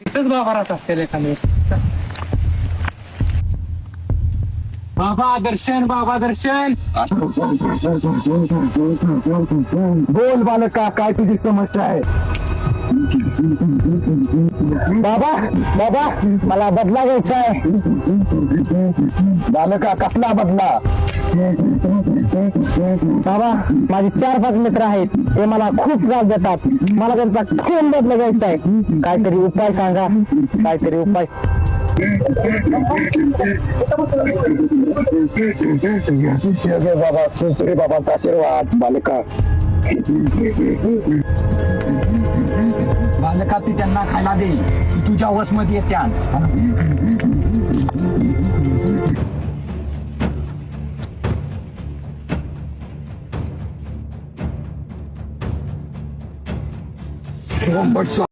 इथंच बाबा राहत असतील एखाद्या बाबा दर्शन बाबा दर्शन. बोल बालका काय तुझी समस्या आहे? बाबा बाबा मला बदला घ्यायचा आहे. बालका कसला बदला? बाबा माझे चार पाच मित्र आहेत. ते मला खूप त्रास देतात. मला त्यांचा खून बदल घ्यायचा आहे. काहीतरी उपाय सांगा. काहीतरी उपाय. बाबा सुसरे बाबांचा आशीर्वाद बालका. बालका ती त्यांना खायला दे तुझ्या वसमध्ये येत्या One more song.